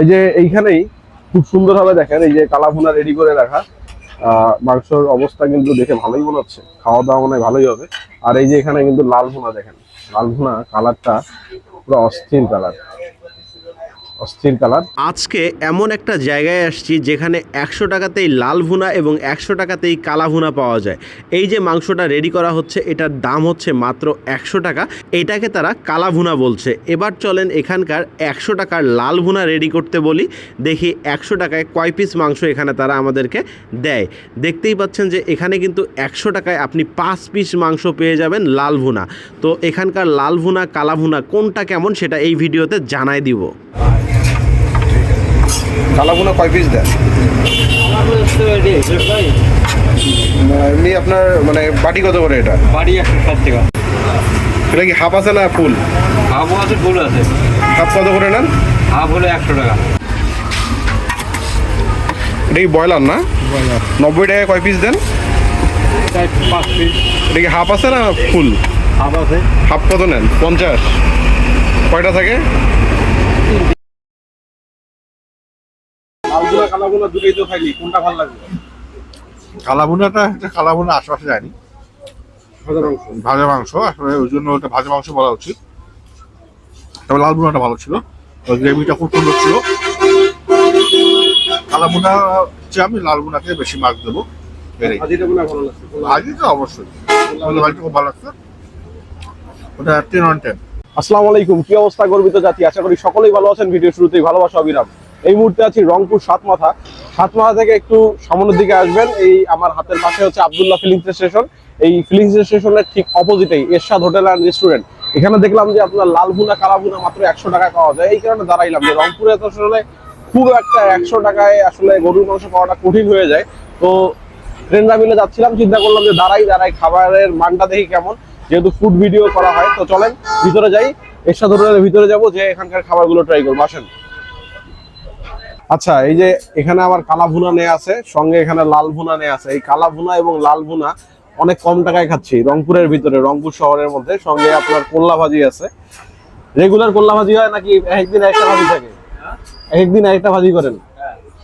এই যে এইখানেই খুব সুন্দর সুন্দরভাবে দেখেন, এই যে কালাভুনা রেডি করে রাখা। মাংসর অবস্থা কিন্তু দেখে ভালোই মনে হচ্ছে। খাওয়া দাওয়া মনে ভালোই হবে। আর এই যে এখানে কিন্তু লাল ভুনা দেখেন। লাল ভুনা কালারটা পুরো অস্থির কালার অস্থির কালার। আজকে এমন একটা জায়গায় আসছি যেখানে একশো টাকাতেই লাল ভুনা এবং একশো টাকাতেই কালা ভুনা পাওয়া যায়। এই যে মাংসটা রেডি করা হচ্ছে, এটার দাম হচ্ছে মাত্র একশো টাকা। এটাকে তারা কালা ভুনা বলছে। এবার চলেন এখানকার একশো টাকার লাল ভুনা রেডি করতে বলি। দেখি একশো টাকায় কয় পিস মাংস এখানে তারা আমাদেরকে দেয়। দেখতেই পাচ্ছেন যে এখানে কিন্তু একশো টাকায় আপনি পাঁচ পিস মাংস পেয়ে যাবেন লাল ভুনা। তো এখানকার লাল ভুনা, কালা ভুনা কোনটা কেমন সেটা এই ভিডিওতে জানাই দিব। কালাভুনা কয় পিস দেন এমনি আপনার মানে বাটি কত করে এটা? বাড়ি একশো ষাট টাকা। এটা কি হাফ আছে না ফুল? হাফও আছে ফুল আছে। হাফ কত করে নেন? হাফ হলে একশো টাকা। এটা কি ব্রয়লার না? নব্বই টাকায় কয় পিস দেন? পাঁচ পিস এটা কি হাফ আছে না ফুল? হাফ আছে। হাফ কত নেন? পঞ্চাশ। কয়টা থাকে? দুটোই তো কোনটা ভালো লাগবে? কালাভুনাটা একটা কালাভুনা আশেপাশে যায়নি। ভাজা মাংস। ভাজা মাংস আসলে ওই জন্য ওটা ভাজা মাংস বলা উচিত। তবে লাল ভুনাটা ভালো ছিল। ওই গ্রেভিটা খুব সুন্দর ছিল। কালাভুনা হচ্ছে আমি লাল ভুনাকে বেশি মার্ক দেবো। তো অবশ্যই। আমাদের খুব ভালো লাগছে। ওটা টেন অন টেন আসসালামু আলাইকুম। কি অবস্থা গর্বিত জাতি? আশা করি সকলেই ভালো আছেন। ভিডিও শুরুতেই ভালোবাসা অবিরাম। এই মুহূর্তে আছি রংপুর সাতমাথা। সাতমাথা থেকে একটু সামনের দিকে আসবেন। এই আমার হাতের পাশে হচ্ছে আবদুল্লাহ ফিলিংস স্টেশন এই ফিলিংস স্টেশনের ঠিক অপোজিটেই এরশাদ হোটেল অ্যান্ড রেস্টুরেন্ট এখানে দেখলাম যে আপনার লাল ভুনা কালা ভুনা মাত্র একশো টাকায় পাওয়া যায়। এই কারণে দাঁড়াইলাম যে রংপুরে তো আসলে খুব একটা একশো টাকায় আসলে গরুর মাংস পাওয়াটা কঠিন হয়ে যায়। তো ফ্রেন্ডরা মিলে যাচ্ছিলাম, চিন্তা করলাম যে দাঁড়াই দাঁড়াই খাবারের মানটা দেখি কেমন। যেহেতু ফুড ভিডিও করা হয়, তো চলেন ভিতরে যাই। এরশাদ হোটেলের ভিতরে যাব, যে এখানকার খাবারগুলো ট্রাই করব। আসেন। আচ্ছা এই যে এখানে আমার কালা ভুনা নেওয়া আছে, সঙ্গে এখানে লাল ভুনা নেওয়া আছে। এই কালা ভুনা এবং লাল ভুনা অনেক কম টাকায় খাচ্ছি, রংপুরের ভিতরে, রংপুর শহরের মধ্যে। সঙ্গে আপনার কোল্লা ভাজি আছে। রেগুলার কোল্লা ভাজি হয় নাকি একদিন একটা ভাজি থাকে? একদিন একটা ভাজি করেন?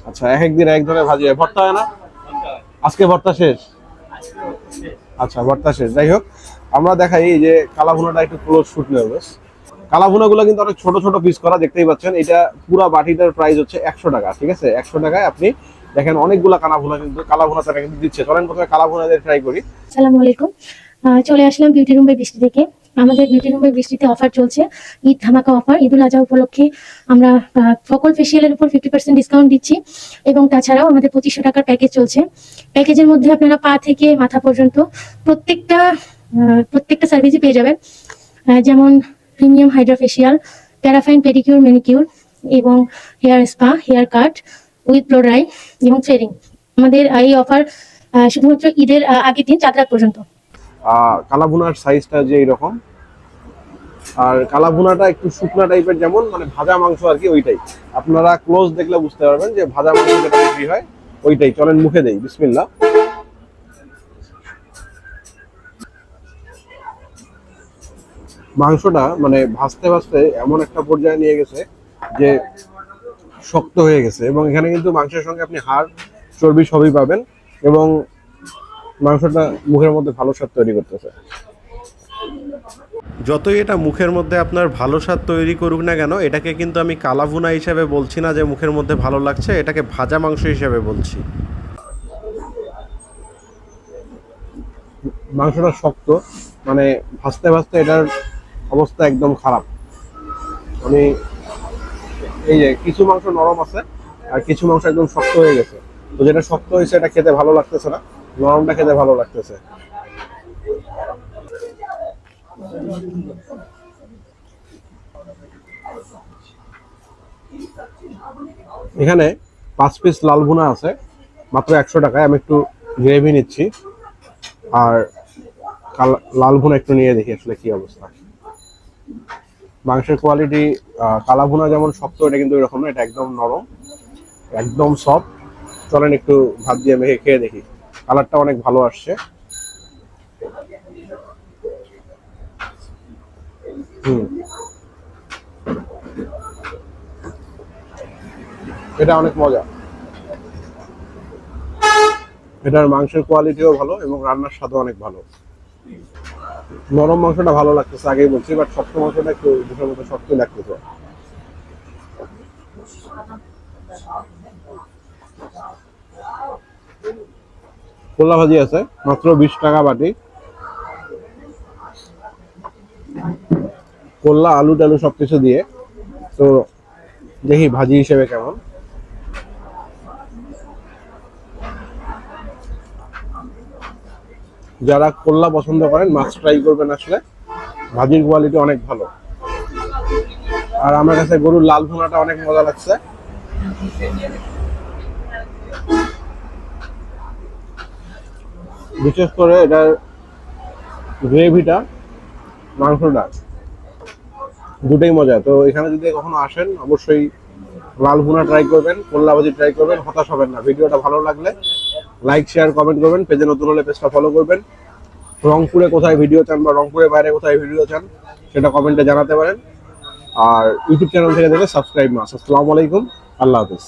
আচ্ছা এক একদিন এক ধরনের ভাজি হয়। ভর্তা হয় না? আজকে ভর্তা শেষ? আচ্ছা ভর্তা শেষ। যাই হোক, আমরা দেখাই যে কালা ভুনাটা একটু ক্লোজ শুট নেব বেশ কালা কিন্তু অনেক ছোট ছোট পিস করা, দেখতেই পাচ্ছেন। এটা পুরা বাটিটার প্রাইস হচ্ছে একশো টাকা, ঠিক আছে? একশো টাকায় আপনি দেখেন অনেকগুলা কালা ভুনা কিন্তু কালা ভুনা তারা কিন্তু দিচ্ছে। চলেন প্রথমে কালা ট্রাই করি। আসসালামু আলাইকুম। চলে আসলাম বিউটি রুম বাই বৃষ্টি থেকে আমাদের বিউটি রুম বাই বৃষ্টিতে অফার চলছে। ঈদ ধামাকা অফার ঈদুল আজহা উপলক্ষে আমরা সকল ফেসিয়ালের উপর ফিফটি পার্সেন্ট ডিসকাউন্ট দিচ্ছি এবং তাছাড়াও আমাদের পঁচিশশো টাকার প্যাকেজ চলছে। প্যাকেজের মধ্যে আপনারা পা থেকে মাথা পর্যন্ত প্রত্যেকটা প্রত্যেকটা সার্ভিসই পেয়ে যাবেন। যেমন premium hydra facial paraffin pedicure manicure এবং hair spa hair cut with blow dry এবং থ্রেডিং আমাদের এই অফার শুধুমাত্র ঈদের আগের দিন চার রাত পর্যন্ত। আহ, কালা ভুনার সাইজটা যে এইরকম আর কালা ভুনাটা একটু শুকনা টাইপের যেমন মানে ভাজা মাংস আর কি ওইটাই। আপনারা ক্লোজ দেখলে বুঝতে পারবেন যে ভাজা মাংস যেটা বিক্রি হয় ওইটাই। চলেন মুখে দেই বিসমিল্লা মাংসটা মানে ভাজতে ভাজতে এমন একটা পর্যায়ে নিয়ে গেছে যে শক্ত হয়ে গেছে। এবং এখানে কিন্তু মাংসের সঙ্গে আপনি হাড় চর্বি সবই পাবেন এবং মাংসটা মুখের মধ্যে ভালো স্বাদ তৈরি করতেছে। যতই এটা মুখের মধ্যে আপনার ভালো স্বাদ তৈরি করুক না কেন এটাকে কিন্তু আমি কালাভুনা হিসেবে বলছি না যে মুখের মধ্যে ভালো লাগছে এটাকে ভাজা মাংস হিসেবে বলছি। মাংসটা শক্ত মানে ভাজতে ভাজতে এটার অবস্থা একদম খারাপ। মানে এই যে কিছু মাংস নরম আছে, আর কিছু মাংস একদম শক্ত হয়ে গেছে। তো যেটা শক্ত হয়েছে, এটা খেতে ভালো লাগতেছে না। নরমটা খেতে ভালো লাগতেছে। এখানে পাঁচ পিস লাল ভুনা আছে, মাত্র একশো টাকায়। আমি একটু গ্রেভি নিচ্ছি। আর লাল ভুনা একটু নিয়ে দেখি আসলে কি অবস্থা। মাংসের কোয়ালিটি কালা ভুনা যেমন শক্ত, এটা কিন্তু এরকম না, এটা একদম নরম, একদম সফট চলেন একটু ভাত দিয়ে মেখে খেয়ে দেখি। কালারটা অনেক ভালো আসছে। হুম। এটা অনেক মজা। এটার মাংসের কোয়ালিটিও ভালো এবং রান্নার স্বাদও অনেক ভালো। নরম মাংসটা ভালো লাগতেছে, আগেই বলছি বাট শক্ত মাংসটা একটু দুটোর মতো শক্তই লাগতেছে। কলা ভাজি আছে, মাত্র বিশ টাকা বাটি। কল্লা আলু টালু সবকিছু দিয়ে। তো দেখি ভাজি হিসেবে কেমন। যারা কল্লা পছন্দ করেন মাছ ট্রাই করবেন আসলে। ভাজির কোয়ালিটি অনেক ভালো। আর আমার কাছে গরুর লাল ভুনাটা অনেক মজা লাগছে। বিশেষ করে এটার গ্রেভিটা মাংসটা দুটোই মজা। তো এখানে যদি কখনো আসেন, অবশ্যই লাল ভুনা ট্রাই করবেন, কল্লা ভাজি ট্রাই করবেন, হতাশ হবেন না। ভিডিওটা ভালো লাগলে লাইক শেয়ার কমেন্ট করবেন, পেজে নতুন হলে পেজটা ফলো করবেন। রংপুরে কোথায় ভিডিও চান বা রংপুরের বাইরে কোথায় ভিডিও চান, সেটা কমেন্টে জানাতে পারেন। আর ইউটিউব চ্যানেল থেকে দেখে সাবস্ক্রাইব মাস আসসালামু আলাইকুম। আল্লাহ হাফিজ।